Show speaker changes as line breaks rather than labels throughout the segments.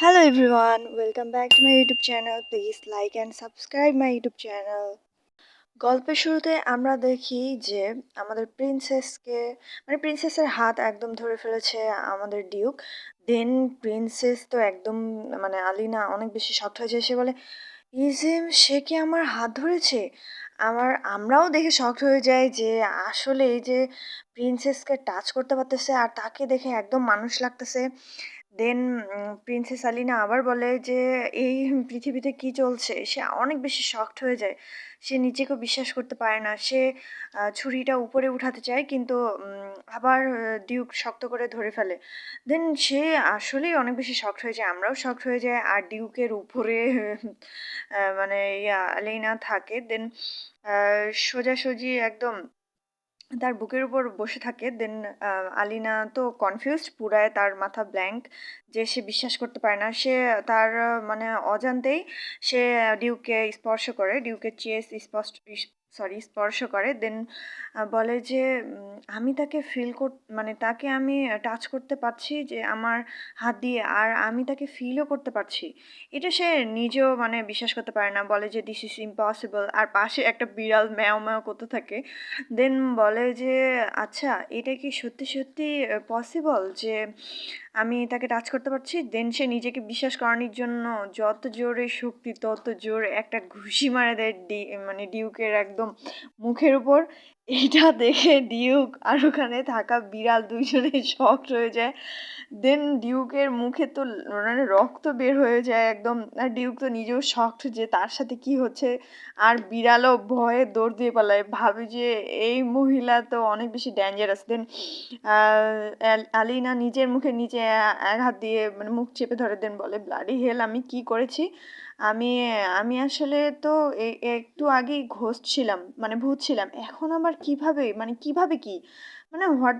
Hello everyone, welcome back to my YouTube channel. Please like and subscribe my YouTube channel. গল্পের শুরুতে আমরা দেখি যে আমাদের প্রিন্সেসকে মানে প্রিন্সেসের হাত একদম ধরে ফেলেছে আমাদের ডিউক দেন প্রিন্সেস তো একদম মানে আলিনা অনেক বেশি শক্ত হয়ে যায় সে বলে ইজিম সে কি আমার হাত ধরেছে আমার আমরাও দেখে শক্ট হয়ে যাই যে আসলে এই যে প্রিন্সেসকে টাচ করতে পারতেছে আর তাকে দেখে একদম মানুষ লাগতেছে দেন প্রিন্সেস আলিনা আবার বলে যে, এই পৃথিবীতে কি চলছে? সে অনেক বেশি শকড হয়ে যায়। সে নিজেকেও বিশ্বাস করতে পারে না। সে ছুরিটা উপরে উঠাতে চায় কিন্তু আবার ডিউক শক্ত করে ধরে ফেলে। দেন সে আসলেই অনেক বেশি শকড হয়ে যায়। আমরাও শকড হয়ে যায় আর ডিউকের উপরে মানে ইয়া, আলিনা থাকে। দেন সোজাসুজি একদম তার বুকের উপর বসে থাকে দেন আলিনা তো কনফিউজড পুরায় তার মাথা ব্ল্যাঙ্ক যে সে বিশ্বাস করতে পারে না। সে তার মানে অজান্তেই সে ডিউকে স্পর্শ করে। ডিউকে চেস স্পষ্ট সরি স্পর্শ করে দেন বলে যে আমি তাকে ফিল কর মানে তাকে আমি টাচ করতে পারছি যে আমার হাত দিয়ে, আর আমি তাকে ফিলও করতে পারছি। এটা সে নিজেও মানে বিশ্বাস করতে পারে না, বলে যে দিস ইজ ইম্পসিবল আর পাশে একটা বিড়াল ম্যাও ম্যাও করতে থাকে। দেন বলে যে আচ্ছা এটা কি সত্যি সত্যি পসিবল যে আমি তাকে টাচ করতে পারছি? দেন সে নিজেকে বিশ্বাস করানোর জন্য যত জোরে শক্তি, তত জোরে একটা ঘুষি মারে দেয় মানে ডিউকের একদম মুখের উপর এটা দেখে ডিউক আর ওখানে থাকা বিড়াল দুইজনে শখ হয়ে যায়। দেন ডিউকের মুখে তো মানে রক্ত বের হয়ে যায় একদম। আর ডিউক তো নিজেও শক্ট যে তার সাথে কি হচ্ছে। আর বিড়ালও ভয়ে দৌড় দিয়ে পালায়। ভাবে যে এই মহিলা তো অনেক বেশি ডেঞ্জারাস দেন আলিনা নিজের মুখে নিচে এক হাত দিয়ে মানে মুখ চেপে ধরে দেন বলে ব্লাডি হেল আমি কি করেছি? আমি আমি আসলে তো একটু আগেই ঘোষ ছিলাম মানে ভূত ছিলাম। এখন আবার কীভাবে মানে কীভাবে কি? মানে হোয়াট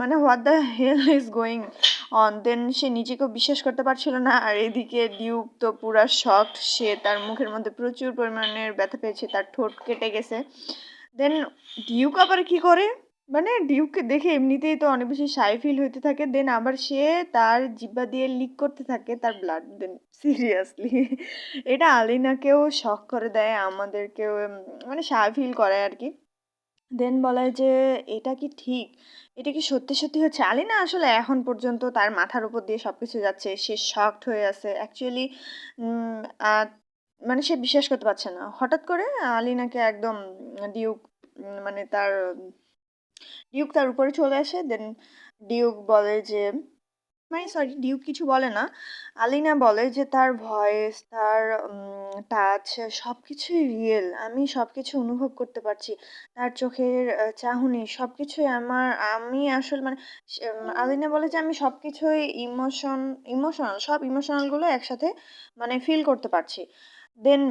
মানে what the hell is going on then সে নিজেকেও বিশ্বাস করতে পারছিল না। আর এদিকে ডিউক তো পুরা শখ সে তার মুখের মধ্যে প্রচুর পরিমাণের ব্যথা পেয়েছে, তার ঠোঁট কেটে গেছে। দেন ডিউক আবার কি করে? মানে ডিউককে দেখে এমনিতেই তো অনেক বেশি সাই ফিল হইতে থাকে। দেন আবার সে তার জিব্বা দিয়ে লিক করতে থাকে, তার ব্লাড দেন সিরিয়াসলি এটা আলিনাকেও শখ করে দেয়, আমাদেরকেও মানে সাই ফিল করে আর কি। দেন বলে যে, এটা কি ঠিক? এটা কি সত্যি সত্যি হচ্ছে? আলিনা আসলে এখন পর্যন্ত তার মাথার উপর দিয়ে সব কিছু যাচ্ছে। সে শক্ট হয়ে আছে। অ্যাকচুয়ালি মানে সে বিশ্বাস করতে পারছে না। হঠাৎ করে আলিনাকে একদম ডিউক মানে তার ডিউক তার উপরে চলে আসে। দেন ডিউক বলে যে মানে সরি ডিউক কিছু বলে না। আলিনা বলে যে তার ভয়েস তার টাচ সব কিছুই রিয়েল আমি সব কিছু অনুভব করতে পারছি। তার চোখের চাহনি সব কিছুই আমার, আমি আসলে মানে আলিনা বলে যে আমি সব কিছুই ইমোশন ইমোশনাল সব ইমোশনালগুলো একসাথে মানে ফিল করতে পারছি। দেন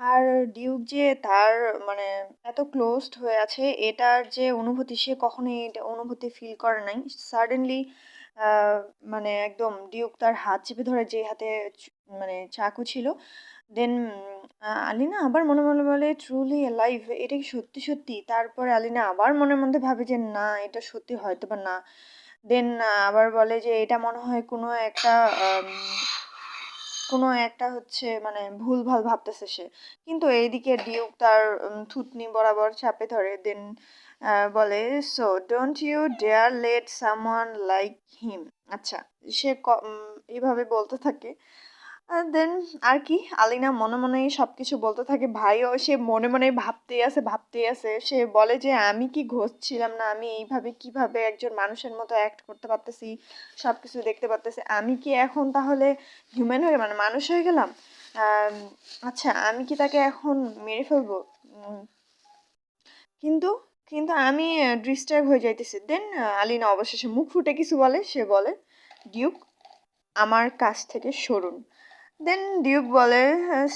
আর ডিউক যে তার মানে এত ক্লোজড হয়ে আছে, এটার যে অনুভূতি, সে কখনোই এটা অনুভূতি ফিল করে নাই। সাডেনলি মানে একদম ডিউক তার হাত চেপে ধরে যে হাতে মানে চাকু ছিল। দেন আলিনা আবার মনে মনে বলে ট্রুলি লাইফ এটা কি সত্যি সত্যি? তারপরে আলিনা আবার মনের মধ্যে ভাবে যে, না, এটা সত্যি হয়তো বা না দেন আবার বলে যে, এটা মনে হয় কোনো একটা কোনো একটা হচ্ছে মানে ভুলভাল ভাবতেছে সে। কিন্তু এইদিকে ডিউক তার থুতনি বরাবর চাপে ধরে। দেন বলে so don't you dare let someone like him আচ্ছা সে এইভাবে বলতে থাকে। দেন আর কি, আলিনা মনে মনেই সব কিছু বলতে থাকে। ভাইও সে মনে মনে ভাবতেই আছে ভাবতেই আছে সে বলে যে, আমি কি ঘষছিলাম না? আমি এইভাবে কীভাবে একজন মানুষের মতো অ্যাক্ট করতে পারতেছি? সব কিছু দেখতে পারতেছি। আমি কি এখন তাহলে হিউম্যান হয়ে মানে মানুষ হয়ে গেলাম? আচ্ছা আমি কি তাকে এখন মেরে ফেলব? কিন্তু কিন্তু আমি ডিস্টার্ব হয়ে যাইতেছি। দেন আলিনা অবশেষে মুখ ফুটে কিছু বলে। সে বলে ডিউক আমার কাছ থেকে সরুন। দেন ডিউক বলে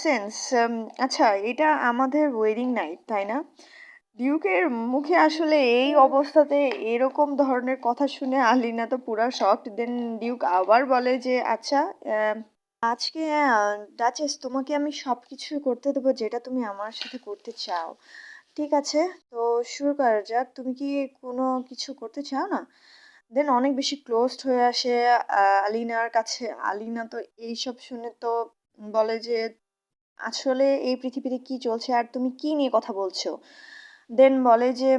সেন্স আচ্ছা এটা আমাদের ওয়েডিং নাইট তাই না? ডিউকের মুখে আসলে এই অবস্থাতে এরকম ধরনের কথা শুনে আলিনা তো পুরা শকড দেন ডিউক আবার বলে যে আচ্ছা আজকে ডাচেস তোমাকে আমি সব কিছু করতে দেবো যেটা তুমি আমার সাথে করতে চাও। ঠিক আছে তো শুরু করা যাক তুমি কি কোনো কিছু করতে চাও না দেন অনেক বেশি ক্লোজড হয়ে আসে আলিনার কাছে। আলিনা তো এইসব শুনে তো বলে যে, "আসলে এই পৃথিবীতে কি চলছে আর তুমি কি নিয়ে কথা বলছো?" দেন বলে যে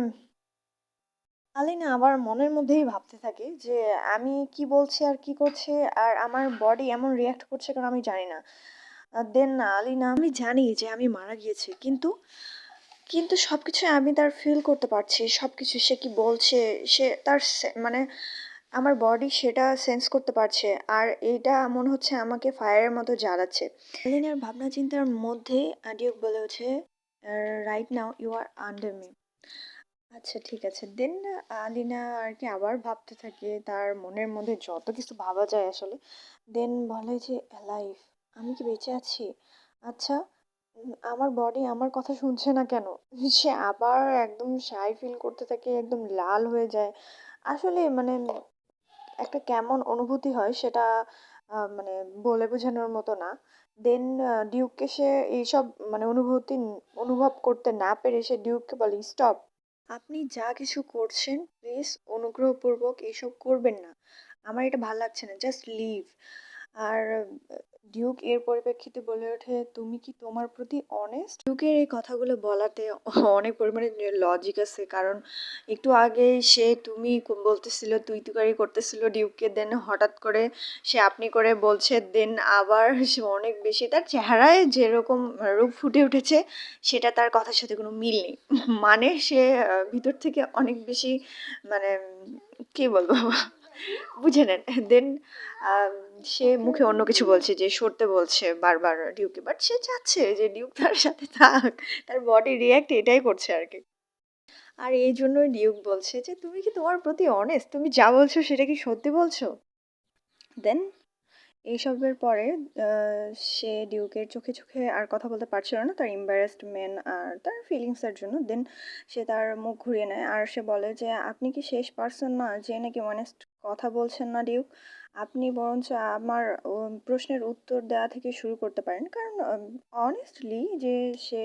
আলিনা আবার মনের মধ্যেই ভাবতে থাকে যে, "আমি কি বলছি আর কি করছে আর আমার বডি এমন রিয়াক্ট করছে কারণ আমি জানি না।" দেন আলিনা, "আমি জানি যে আমি মারা গিয়েছি। কিন্তু, কিন্তু সবকিছুই আমি তার ফিল করতে পারছি। সব কিছু সে কি বলছে, সে তার মানে আমার বডি সেটা সেন্স করতে পারছে। আর এইটা মনে হচ্ছে আমাকে ফায়ারের মতো জ্বালাচ্ছে।" আলিনার ভাবনা চিন্তার মধ্যে আ ডিউক বলে ওঠে, "right now you are under me." আচ্ছা ঠিক আছে। দেন আলিনা আর কি আবার ভাবতে থাকে তার মনের মধ্যে যত কিছু ভাবা যায় আসলে। দেন বলে যে, "অ্যালাইভ আমি কি বেঁচে আছি? আচ্ছা আমার বডি আমার কথা শুনছে না কেন?" সে আবার একদম শাই ফিল করতে থাকে, একদম লাল হয়ে যায়। আসলে মানে একটা কেমন অনুভূতি হয় সেটা মানে বলে বোঝানোর মতো না। দেন ডিউককে সে এইসব মানে অনুভূতি অনুভব করতে না পেরে সে ডিউককে বলে, "স্টপ! আপনি যা কিছু করছেন প্লিজ অনুগ্রহপূর্বক এইসব করবেন না। আমার এটা ভালো লাগছে না। Just leave." আর ডিউক এর পরিপ্রেক্ষিতে বলে ওঠে, "তুমি কি তোমার প্রতি অনেস্ট?" ডিউকের এই কথাগুলো বলাতে অনেক পরিমাণে লজিক আছে। কারণ একটু আগেই সে তুমি বলতেছিল, তুই-তুকারি করতেছিল ডিউককে। দেন হঠাৎ করে সে আপনি করে বলছে। দেন আবার সে অনেক বেশি তার চেহারায় যেরকম রূপ ফুটে উঠেছে সেটা তার কথার সাথে কোনো মিল নেই। মানে সে ভিতর থেকে অনেক বেশি মানে কি বলব? বুঝে নেন। দেন সে মুখে অন্য কিছু বলছে যে সরতে বলছে বারবার ডিউকে বাট সে চাচ্ছে যে ডিউক তার সাথে থাক। তার বডি রিয়াক্ট এটাই করছে আর কি আর এই জন্যই ডিউক বলছে যে, "তুমি কি তোমার প্রতি অনেস্ট? তুমি যা বলছো সেটা কি সত্যি বলছো?" দেন এইসবের পরে সে ডিউকের চোখে, চোখে আর কথা বলতে পারছিল না। তার এম্বারাসমেন্ট আর তার ফিলিংসের জন্য। দেন সে তার মুখ ঘুরিয়ে নেয়। আর সে বলে যে, "আপনি কি শেষ পারসন না যে নাকি অনেস্ট কথা বলছেন না ডিউক? আপনি বরঞ্চ আমার প্রশ্নের উত্তর দেওয়া থেকে শুরু করতে পারেন।" কারণ অনেস্টলি যে সে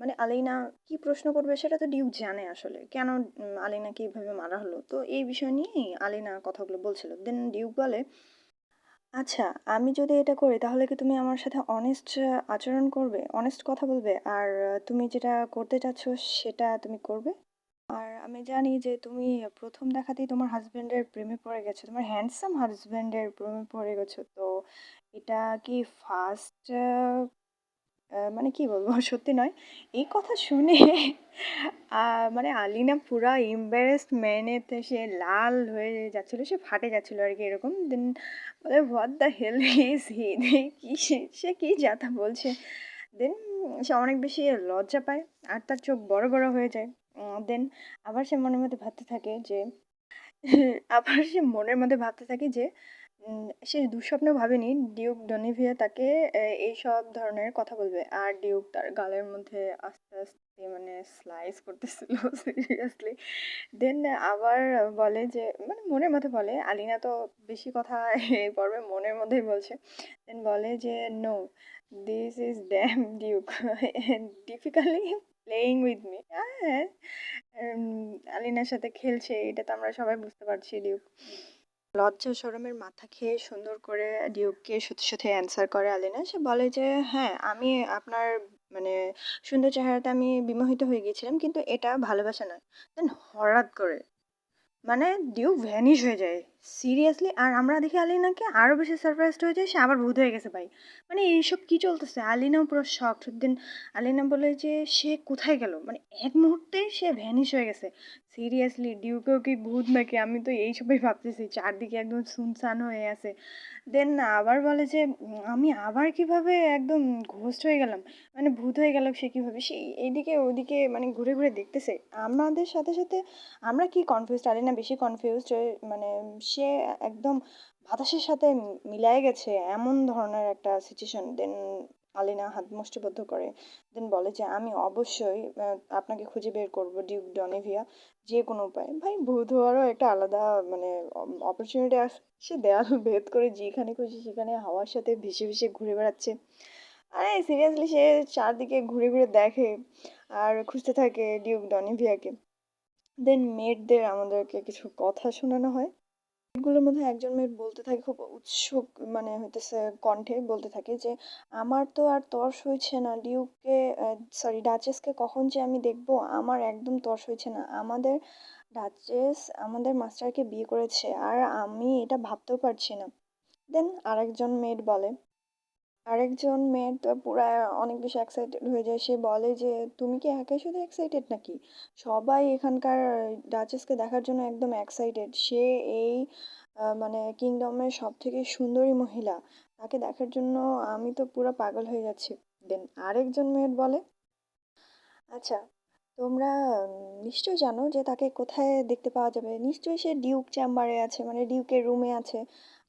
মানে আলিনা কি প্রশ্ন করবে সেটা তো ডিউক জানে আসলে। কেন আলিনাকে এভাবে মারা হলো। তো এই বিষয় নিয়েই আলিনা কথাগুলো বলছিল। দেন ডিউক বলে, "আচ্ছা আমি যদি এটা করি, তাহলে কি তুমি আমার সাথে অনেস্ট আচরণ করবে? অনেস্ট কথা বলবে? আর তুমি যেটা করতে চাচ্ছ, সেটা তুমি করবে? আর আমি জানি যে তুমি ১ম দেখাতেই তোমার হাজব্যান্ডের প্রেমে পড়ে গেছো। তোমার হ্যান্ডসাম হাজব্যান্ডের প্রেমে পড়ে গেছো। তো এটা কি ফার্স্ট মানে কি বলব? সত্যি নয়। এই কথা শুনে মানে আলিনা পুরা এম্বারেসড মেনেতে সে লাল হয়ে যাচ্ছিল। সে ফাটে যাচ্ছিল আর কি এরকম। দেন বলে, "what the hell is he?" কি সে, কি যা-তা বলছে। দেন সে অনেক বেশি লজ্জা পায়। আর তার চোখ বড়, বড় হয়ে যায়। দেন আবার সে মনের মধ্যে ভাবতে থাকে যে আবার সে মনের মধ্যে ভাবতে থাকে যে সে দুঃস্বপ্নেও ভাবেনি ডিউক ডনেভিয়া তাকে এ এইসব ধরনের কথা বলবে। আর ডিউক তার গালের মধ্যে আস্তে, আস্তে মানে স্লাইস করতেছিল সিরিয়াসলি। দেন আবার বলে যে মানে মনের মধ্যে বলে, আলিনা তো বেশি কথা এই পর্বে মনের মধ্যেই বলছে। দেন বলে যে, "no, this is damn duke difficultly playing with me." হ্যাঁ, আলিনার সাথে খেলছে এটা তো আমরা সবাই বুঝতে পারছি ডিউক। লজ্জা শরমের মাথা খেয়ে সুন্দর করে ডিউককে সত্যি, সত্যি অ্যান্সার করে আলেনা সে বলে যে, "হ্যাঁ, আমি আপনার মানে সুন্দর চেহারাতে আমি বিমোহিত হয়ে গিয়েছিলাম। কিন্তু এটা ভালোবাসা নয়।" দেন হঠাৎ করে মানে ডিউক ভ্যানিশ হয়ে যায়। সিরিয়াসলি আর আমরা দেখি আলিনাকে আরও বেশি সারপ্রাইজড হয়ে যাই। সে আবার ভূত হয়ে গেছে ভাই। মানে এইসব কি চলতেছে? আলিনাও পুরো শখ দেন আলিনা বলে যে, "সে কোথায় গেল?" মানে এক মুহূর্তেই সে ভ্যানিশ হয়ে গেছে। সিরিয়াসলি ডিউকেও কি ভূত নাকি? আমি তো এইসবই ভাবতেছি। চারদিকে একদম সুনসান হয়ে আছে। দেন আবার বলে যে, "আমি আবার কীভাবে একদম ঘোস্ট হয়ে গেলাম? মানে ভূত হয়ে গেল সে কীভাবে সে এইদিকে ওদিকে মানে ঘুরে, ঘুরে দেখতেছে। আমাদের সাথে, সাথে আমরা কি কনফিউজড আলিনা বেশি কনফিউজড মানে সে একদম বাতাসের সাথে মিলায়ে গেছে এমন ধরনের একটা সিচুয়েশন। দেন আলিনা হাত মুষ্টিবদ্ধ করে। দেন বলে যে, "আমি অবশ্যই আপনাকে খুঁজে বের করব ডিউক ডনেভিয়া যে কোনো উপায়ে।" ভাই ভূত হওয়ারও একটা আলাদা মানে অপরচুনিটি আস সে দেয়াল ভেদ করে যেখানে খুশি সেখানে হাওয়ার সাথে ভেসে, ভেসে ঘুরে বেড়াচ্ছে। আরে সিরিয়াসলি সে চারদিকে ঘুরে, ঘুরে দেখে আর খুঁজতে থাকে ডিউক ডনেভিয়াকে। দেন মেয়েটদের আমাদেরকে কিছু কথা শোনানো হয় এগুলোর মধ্যে একজন মেয়ে বলতে থাকে, খুব উৎসুক মানে হইতেছে কণ্ঠে বলতে থাকে যে, আমার তো আর তর্স হইছে না ডিউকে সরি ডাচেসকে কখন যে আমি দেখব? আমার একদম তর্স হইছে না। আমাদের ডাচেস, আমাদের মাস্টারকে বিয়ে করেছে আর আমি এটা ভাবতেও পারছি না। দেন আরেকজন মেয়েট বলে আরেকজন মেয়ে তো পুরা অনেক বেশি এক্সাইটেড হয়ে যায়। সে বলে যে, তুমি কি একাই শুধু এক্সাইটেড নাকি? সবাই এখানকার ডাচেসকে দেখার জন্য একদম এক্সাইটেড সে এই মানে কিংডমের সব থেকে সুন্দরী মহিলা, তাকে দেখার জন্য আমি তো পুরো পাগল হয়ে যাচ্ছি। দেন আরেকজন মেয়ের বলে আচ্ছা তোমরা নিশ্চয়ই জানো যে তাকে কোথায় দেখতে পাওয়া যাবে। নিশ্চয়ই সে ডিউক চেম্বারে আছে মানে ডিউকের রুমে আছে।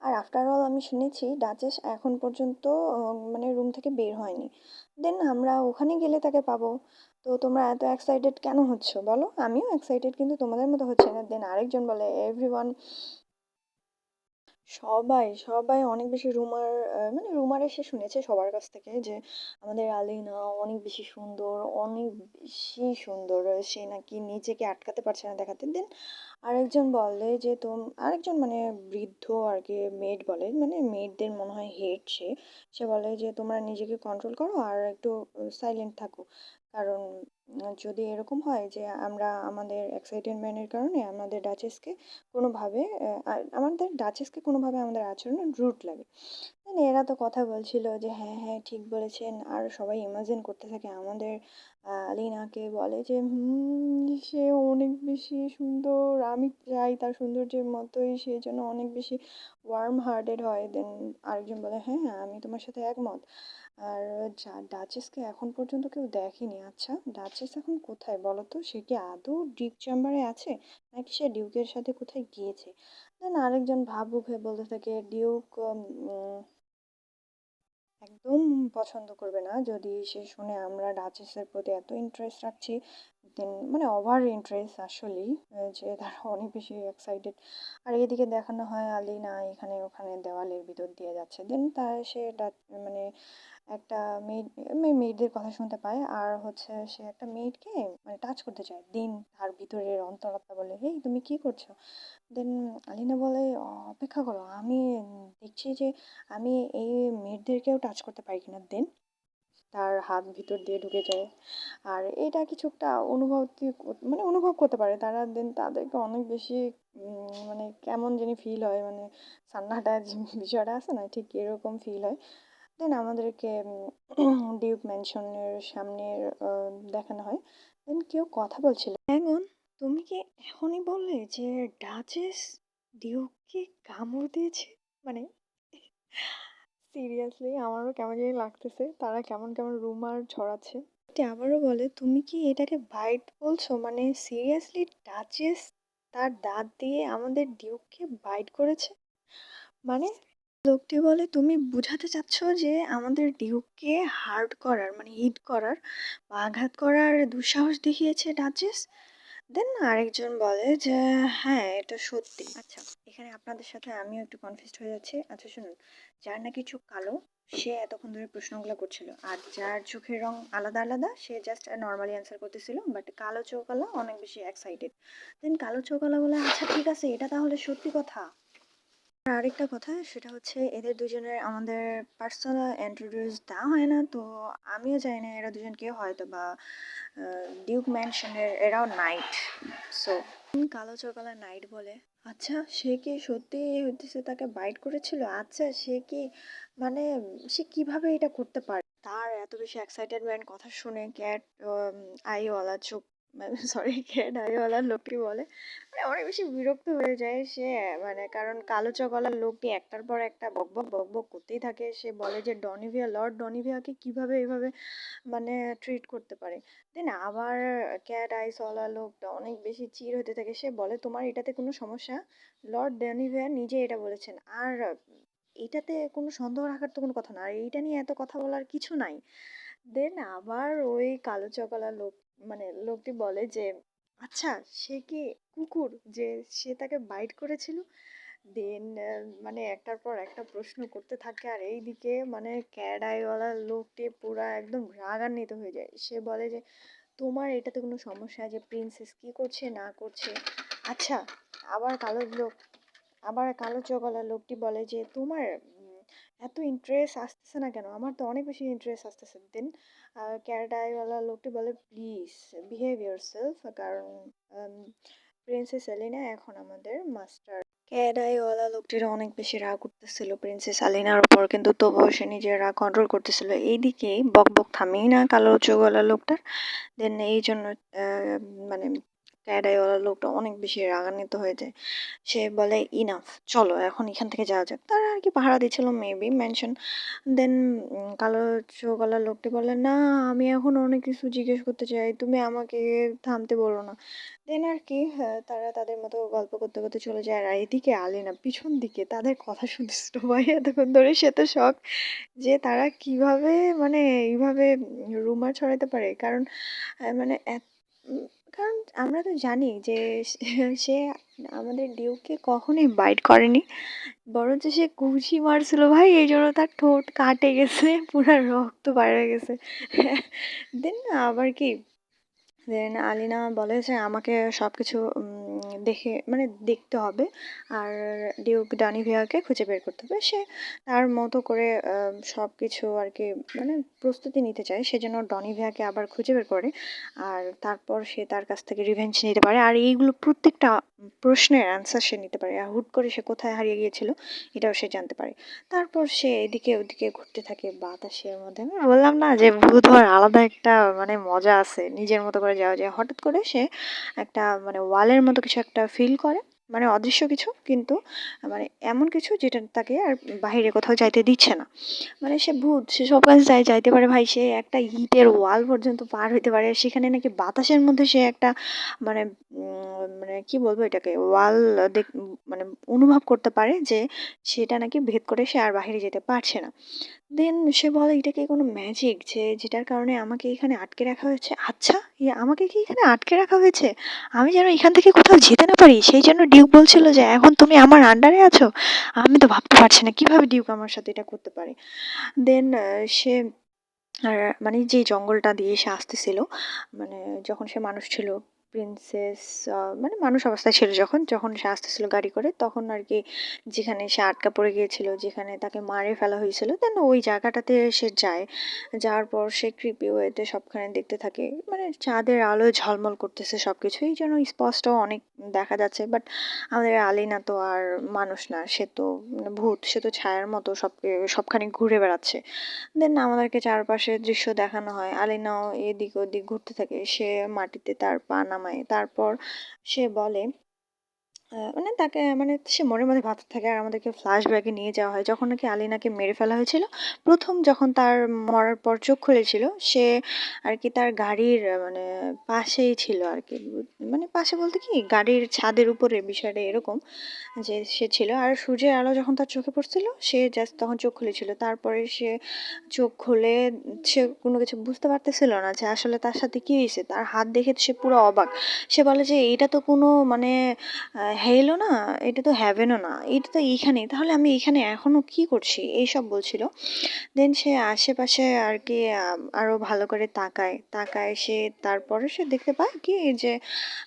আর আফটার অল আমি শুনেছি ডাচেস এখন পর্যন্ত মানে রুম থেকে বের হয়নি। দেন আমরা ওখানে গেলে তাকে পাবো। তো তোমরা এত এক্সাইটেড কেন হচ্ছ বলো? আমিও এক্সাইটেড কিন্তু তোমাদের মতো হচ্ছে না। দেন আরেকজন বলে এভরিওয়ান সবাই, সবাই অনেক বেশি রুমার মানে রুমার এসে শুনেছে সবার কাছ থেকে যে আমাদের আলিনা অনেক বেশি সুন্দর, অনেক বেশি সুন্দর। সে নাকি নিজেকে আটকাতে পারছে না দেখাতে। দেন আরেকজন বলে যে তোম আরেকজন মানে বৃদ্ধ আর কি মেড বলে মানে মেয়েটদের মনে হয় হেড সে। সে বলে যে তোমরা নিজেকে কন্ট্রোল করো আর একটু সাইলেন্ট থাকো। কারণ যদি এরকম হয় যে আমরা আমাদের এক্সাইটেডমেন্ট এর কারণে আমাদের ডাচেসকে কোনোভাবে আমাদের ডাচেসকে কোনোভাবে আমাদের আচরণে রুট লাগে। মানে এরা তো কথা বলছিল যে হ্যাঁ, হ্যাঁ ঠিক বলেছেন। আর সবাই ইমাজিন করতে থাকে আমাদের লিনাকে বলে যে সে অনেক বেশি সুন্দর। আমি চাই তার সৌন্দর্যের মতোই সে যেন অনেক বেশি ওয়ার্ম হার্টেড হয়। দেন আরেকজন বলে হ্যাঁ, আমি তোমার সাথে একমত। আর যা ডাচেসকে এখন পর্যন্ত কেউ দেখেনি। আচ্ছা ডাচেস এখন কোথায় বলো তো? সে কি আদৌ ডিউক চেম্বারে আছে? নাকি সে ডিউকের সাথে কোথায় গিয়েছে? দেন আরেকজন ভাবুক হয়ে বলতে থাকে ডিউক একদম পছন্দ করবে না। যদি সে শুনে আমরা ডাচেসের প্রতি এত ইন্টারেস্ট রাখছি দেন মানে ওভার ইন্টারেস্ট আসলেই যে তারা অনেক বেশি এক্সাইটেড আর এদিকে দেখানো হয় আলি না এখানে ওখানে দেওয়ালের ভিতর দিয়ে যাচ্ছে। দেন তা সে মানে একটা মেয়ে মেয়েদের কথা শুনতে পায়। আর হচ্ছে সে একটা মেয়েকে মানে টাচ করতে চায়। দিন তার ভিতরের অন্তরাত্মা বলে, হেই, তুমি কি করছ? দেন আলিনা বলে অপেক্ষা করো। আমি দেখছি যে আমি এই মেয়েদেরকেও টাচ করতে পারি কিনা। দেন তার হাত ভিতর দিয়ে ঢুকে যায়। আর এটা কিছুটা অনুভূতি কর- মানে অনুভব করতে পারে। তারা দেন তাদেরকে অনেক বেশি মানে কেমন জানি ফিল হয়। মানে সান্নাটা বিষয়টা আছে না, ঠিক এরকম ফিল হয়। দেন আমাদেরকে ডিউক ম্যানশনের সামনের দেখানো হয়। দেন কেউ কথা বলছিল। এখন তুমি কি এখনই বললে যে ডাচেস ডিউককে কামড় দিয়েছে? মানে সিরিয়াসলি আমারও কেমন জানি লাগতেছে তারা কেমন কেমন রুমার ছড়াচ্ছে। আবারও বলে তুমি কি এটাকে বাইট বলছো? মানে সিরিয়াসলি ডাচেস তার দাঁত দিয়ে আমাদের ডিউককে বাইট করেছে? মানে লোকটি বলে, তুমি বুঝাতে চাচ্ছ যে আমাদের ডিউককে হার্ড করার মানে হিট করার বা আঘাত করার দুঃসাহস দেখিয়েছে ডাচেস দেন আরেকজন বলে যে হ্যাঁ এটা সত্যি। আচ্ছা এখানে আপনাদের সাথে আমিও একটু কনফিউজড হয়ে যাচ্ছি। আচ্ছা শুনুন, যার নাকি চোখ কালো, সে এতক্ষণ ধরে প্রশ্নগুলো করছিল। আর যার চোখের রং আলাদা আলাদা, সে জাস্ট নর্মালি অ্যান্সার করতেছিল বাট কালো চোখওয়ালা অনেক বেশি এক্সাইটেড দেন কালো চোখওয়ালা বলে আচ্ছা ঠিক আছে, এটা তাহলে সত্যি কথা। আরেকটা কথা, সেটা হচ্ছে এদের দুজনের আমাদের পার্সোনাল ইন্ট্রোডিউস দেওয়া হয় না। তো আমিও জানি না এরা দুজন কেউ হয়তো বা ডিউক ম্যানশনের এরাও নাইট সো কালো চোখওয়ালা নাইট বলে। আচ্ছা সে কি সত্যি হইতেছে তাকে বাইট করেছিল? আচ্ছা সে কি মানে সে কীভাবে এটা করতে পারে? তার এত বেশি এক্সাইটেডমেন্ট কথা শুনে ক্যাট আইওয়ালা চোখ সরি ক্যাট আইওয়ালা লোকটি বলে। মানে অনেক বেশি বিরক্ত হয়ে যায় সে মানে কারণ কালো চকলার লোকটি একটার পর একটা বকবক বকবক করতেই থাকে। সে বলে যে, ডনিভিয়া, লর্ড ডনিভিয়াকে কীভাবে এভাবে মানে ট্রিট করতে পারে? দেন আবার ক্যাট আইসওয়ালা লোকটা অনেক বেশি চির হতে থাকে। সে বলে, তোমার এটাতে কোনো সমস্যা? লর্ড ডনিভিয়া নিজে এটা বলেছেন। আর এটাতে কোনো সন্দেহ রাখার তো কোনো কথা না। আর এইটা নিয়ে এত কথা বলার কিছু নাই। দেন আবার ওই কালো চকলা লোক মানে লোকটি বলে যে আচ্ছা সে কি কুকুর যে সে তাকে বাইট করেছিল? দেন মানে একটার পর একটা প্রশ্ন করতে থাকে আর এইদিকে মানে ক্যাডাইওয়ালা লোকটি পুরা একদম রাগান্বিত হয়ে যায়। সে বলে যে, তোমার এটাতে কোনো সমস্যা যে প্রিন্সেস কি করছে, না করছে? আচ্ছা আবার কালো লোক, আবার কালো চোখওয়ালা লোকটি বলে যে, তোমার এত ইন্টারেস্ট আসতেছে না কেন? আমার তো অনেক বেশি ইন্টারেস্ট আসতেছে। দেন ক্যারেট আইওয়ালা লোকটি বলে প্লিজ বিহেভ ইউর সেলফ কারণ প্রিন্সেস এলিনা এখন আমাদের মাস্টার ক্যারাইওয়ালা লোকটির অনেক বেশি রাগ উঠতেছিল প্রিন্সেস আলিনার উপর, কিন্তু তবুও সে নিজের রাগ কন্ট্রোল করতেছিল। এইদিকে বক বক থামেই না কালো চোখওয়ালা লোকটার। দেন এই জন্য মানে ক্যাডাইওয়ালা লোকটা অনেক বেশি রাগান্বিত হয়ে যায়। সে বলে ইনাফ চলো এখন এখান থেকে যাওয়া যাক। তারা আর কি পাহারা দিচ্ছিল মেবি মেনশন দেন কালো চোখওয়ালা লোকটি বলে না আমি এখন অনেক কিছু জিজ্ঞেস করতে চাই তুমি আমাকে থামতে বলো না। দেন আর কি হ্যাঁ, তারা তাদের মতো গল্প করতে করতে চলে যায়। আর এদিকে আলিনা পিছন দিকে তাদের কথা শুনছিল ভাই এতক্ষণ ধরে সে তো শখ যে তারা কীভাবে মানে এইভাবে রুমার ছড়াতে পারে। কারণ মানে কারণ আমরা তো জানি যে সে আমাদের ডিউকে কখনোই বাইট করেনি। বরঞ্চ সে ঘুষি মারছিল, ভাই, এই জন্য তার ঠোঁট কাটে গেছে, পুরো রক্ত বাইরে গেছে। দেন না আবার কি? দেন আলিনা বলে যে, আমাকে সব কিছু দেখে মানে দেখতে হবে। আর ডিউক ডানিভিয়াকে খুঁজে বের করতে হবে। সে তার মতো করে সব কিছু আর কি মানে প্রস্তুতি নিতে চায়। সেজন্য ডনিভিয়াকে আবার খুঁজে বের করে। আর তারপর সে তার কাছ থেকে রিভেঞ্জ নিতে পারে। আর এইগুলো প্রত্যেকটা প্রশ্নের অ্যান্সার সে নিতে পারে, আর হুট করে সে কোথায় হারিয়ে গিয়েছিল এটাও সে জানতে পারে। তারপর সে এদিকে ওদিকে ঘুরতে থাকে বাতাসের মধ্যে। আমি বললাম না যে ভূত হওয়ার আলাদা একটা মানে মজা আছে, নিজের মতো করে যাওয়া যায়। হঠাৎ করে সে একটা মানে ওয়ালের মতো কিছু একটা ফিল করে। মানে অদৃশ্য কিছু, কিন্তু মানে এমন কিছু যেটা তাকে আর বাইরে কোথাও যাইতে দিচ্ছে না। মানে সে ভূত, সে সব কাছে যাই, যাইতে পারে ভাই, সে একটা ইটের ওয়াল পর্যন্ত পার হইতে পারে, সেখানে নাকি বাতাসের মধ্যে সে একটা মানে মানে কি বলব এটাকে, ওয়াল দেখ মানে অনুভব করতে পারে যে সেটা নাকি ভেদ করে সে আর বাইরে যেতে পারছে না। দেন সে বলে, এটা কি কোনো ম্যাজিক যে, যেটার কারণে আমাকে এখানে আটকে রাখা হয়েছে? আচ্ছা ইয়ে আমাকে কি এখানে আটকে রাখা হয়েছে? আমি যেন এখান থেকে কোথাও যেতে না পারি? সেই জন্য ডিউক বলছিল যে, এখন তুমি আমার আন্ডারে আছো? আমি তো ভাবতে পারছি না, কীভাবে ডিউক আমার সাথে এটা করতে পারে? দেন সে, আর মানে যে জঙ্গলটা দিয়ে সে আসতেছিল মানে যখন সে মানুষ ছিল প্রিন্সেস মানে মানুষ অবস্থায় ছিল যখন যখন সে আসতেছিল গাড়ি করে, তখন আর কি যেখানে সে আটকা পড়ে গিয়েছিল, যেখানে তাকে মারে ফেলা হয়েছিল দেন ওই জায়গাটাতে সে যায়। যাওয়ার পর সে কৃপি ওয়েতে সবখানে দেখতে থাকে মানে চাঁদের আলোয় ঝলমল করতেছে সব কিছু এই জন্য স্পষ্ট অনেক দেখা যাচ্ছে বাট আমাদের আলিনা তো আর মানুষ না, সে তো মানে ভূত, সে তো ছায়ার মতো সব সবখানে ঘুরে বেড়াচ্ছে। দেন আমাদেরকে চারপাশের দৃশ্য দেখানো হয়, আলিনাও এদিক ওদিক ঘুরতে থাকে, সে মাটিতে তার পা নামায়। তারপর সে বলে মানে তাকে মানে সে মনের মধ্যে ভাবতে থাকে, আর আমাদেরকে ফ্ল্যাশব্যাকে নিয়ে যাওয়া হয়। যখন নাকি আলিনাকে মেরে ফেলা হয়েছিল, প্রথম যখন তার মরার পর চোখ খুলেছিল, সে আর কি তার গাড়ির মানে পাশেই ছিল আর কি। মানে পাশে বলতে কি, গাড়ির ছাদের উপরে বিষয়টা এরকম যে সে ছিল। আর সূর্যের আলো যখন তার চোখে পড়ছিল, সে জাস্ট তখন চোখ খুলেছিল। তারপরে সে চোখ খুলে সে কোনো কিছু বুঝতে পারতেছিল না যে আসলে তার সাথে কী হয়েছে। তার হাত দেখে সে পুরো অবাক। সে বলে যে এটা তো কোনো মানে হেলও না, এটা তো হ্যাভেনও না, এটা তো এইখানেই, তাহলে আমি এইখানে এখনও কি করছি? এইসব বলছিল। দেন সে আশেপাশে আর কি আরও ভালো করে তাকায় তাকায় সে, তারপরে সে দেখতে পায় কি যে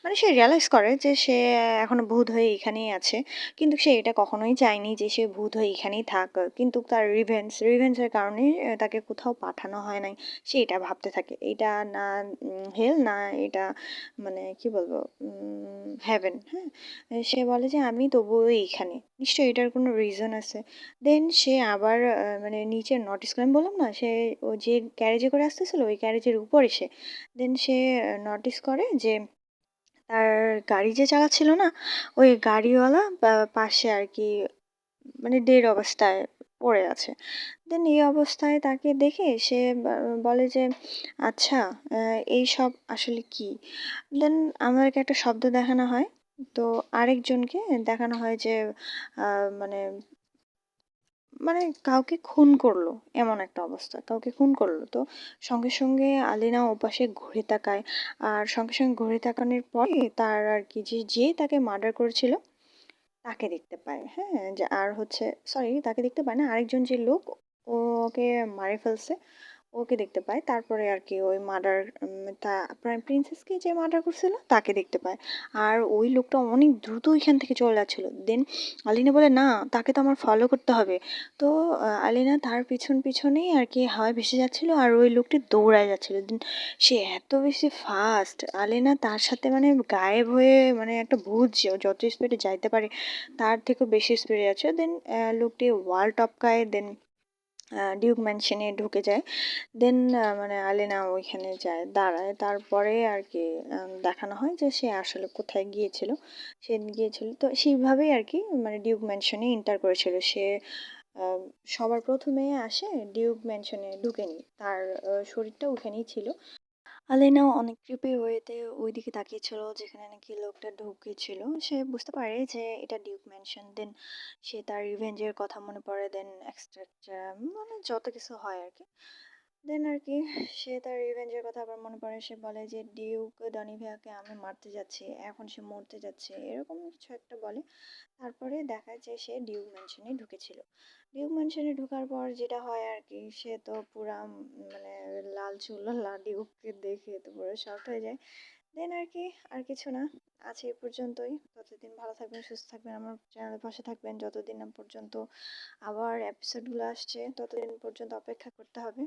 মানে সে রিয়ালাইজ করে যে সে এখনও ভূত হয়ে এখানেই আছে, কিন্তু সে এটা কখনোই চায়নি যে সে ভূত হয়ে এখানেই থাক, কিন্তু তার রিভেন্স রিভেন্সের কারণে তাকে কোথাও পাঠানো হয় নাই, সে এটা ভাবতে থাকে, এটা না হেল না, এটা মানে কি বলব হ্যাভেন হ্যাঁ? সে বলে যে, আমি তবুও এইখানে। নিশ্চয়ই এটার কোনো রিজন আছে। দেন সে আবার মানে নিচে নোটিস করে আমি বললাম না, সে ও যে ক্যারেজে করে আসতেছিল, ওই ক্যারেজের উপর এসে। দেন সে নোটিস করে যে, তার গাড়ি যে চালাচ্ছিল না, ওই গাড়িওয়ালা পাশে আর কি মানে ডেড অবস্থায় পড়ে আছে। দেন এই অবস্থায় তাকে দেখে সে বলে যে আচ্ছা এই সব আসলে কি? দেন আমাদেরকে একটা শব্দ দেখানো হয়। তো আরেকজনকে দেখানো হয় যে মানে মানে কাউকে খুন করল, এমন একটা অবস্থা, কাউকে খুন করল। তো সঙ্গে সঙ্গে আলিনা ওপাশে ঘুরে তাকায়। আর সঙ্গে সঙ্গে ঘুরে তাকানোর পরে তার আর কি যে যে তাকে মার্ডার করেছিল, তাকে দেখতে পায়। হ্যাঁ যে আর হচ্ছে সরি তাকে দেখতে পায় না, আরেকজন যে লোক, ওকে মারে ফেলছে। ওকে দেখতে পায়। তারপরে আর কি ওই মার্ডার তা প্রিন্সেসকে যে মার্ডার করছিল, তাকে দেখতে পায়। আর ওই লোকটা অনেক দ্রুত ওইখান থেকে চলে যাচ্ছিল। দেন আলিনা বলে, না, তাকে তো আমার ফলো করতে হবে। তো আলিনা তার পিছন পিছনেই আর কি হাওয়ায় ভেসে যাচ্ছিল আর ওই লোকটি দৌড়ায় যাচ্ছিল। দেন সে এত বেশি ফাস্ট আলিনা তার সাথে মানে গায়েব হয়ে মানে একটা ভূত যত স্পিডে যাইতে পারে, তার থেকেও বেশি স্পিডে যাচ্ছে। দেন লোকটি ওয়াল টপকায়। দেন ডিউক ম্যানশনে ঢুকে যায়। দেন মানে আলেনা ওইখানে যায়, দাঁড়ায়। তারপরে আর কি দেখানো হয় যে সে আসলে কোথায় গিয়েছিল। সে গিয়েছিল, তো সেইভাবেই আর কি মানে ডিউক ম্যানশনে ইন্টার করেছিল। সে সবার প্রথমে আসে ডিউক ম্যানশনে ঢুকেনি তার শরীরটা ওখানেই ছিল। আলেনাও অনেক ক্রিপি ওয়েতে ওই দিকে তাকিয়েছিল যেখানে নাকি লোকটা ঢুকেছিল। সে বুঝতে পারে যে এটা ডিউক মেনশন দেন সে তার রিভেঞ্জের কথা মনে পড়ে দেন এক্সট্রা মানে যত কিছু হয় আর কি। দেন আর কি সে তার রিভেঞ্জের কথা আবার মনে পড়ে। সে বলে যে ডিউক ডনিভিয়াকে আমি মারতে যাচ্ছি, এখন সে মরতে যাচ্ছে। এরকম কিছু একটা বলে। তারপরে দেখা যায় সে ডিউক ম্যানশনে ঢুকেছিল। ডিউক ম্যানশনে ঢোকার পর যেটা হয় আর কি সে তো পুরা মানে লাল চুল ডিউককে দেখে তো পুরো শক হয়ে যায়। দেন আর কি আর কিছু না আছে এ পর্যন্তই। ততদিন ভালো থাকবেন, সুস্থ থাকবেন, আমার চ্যানেলের পাশে থাকবেন। যতদিন না পর্যন্ত আবার এপিসোডগুলো আসছে, ততদিন পর্যন্ত অপেক্ষা করতে হবে।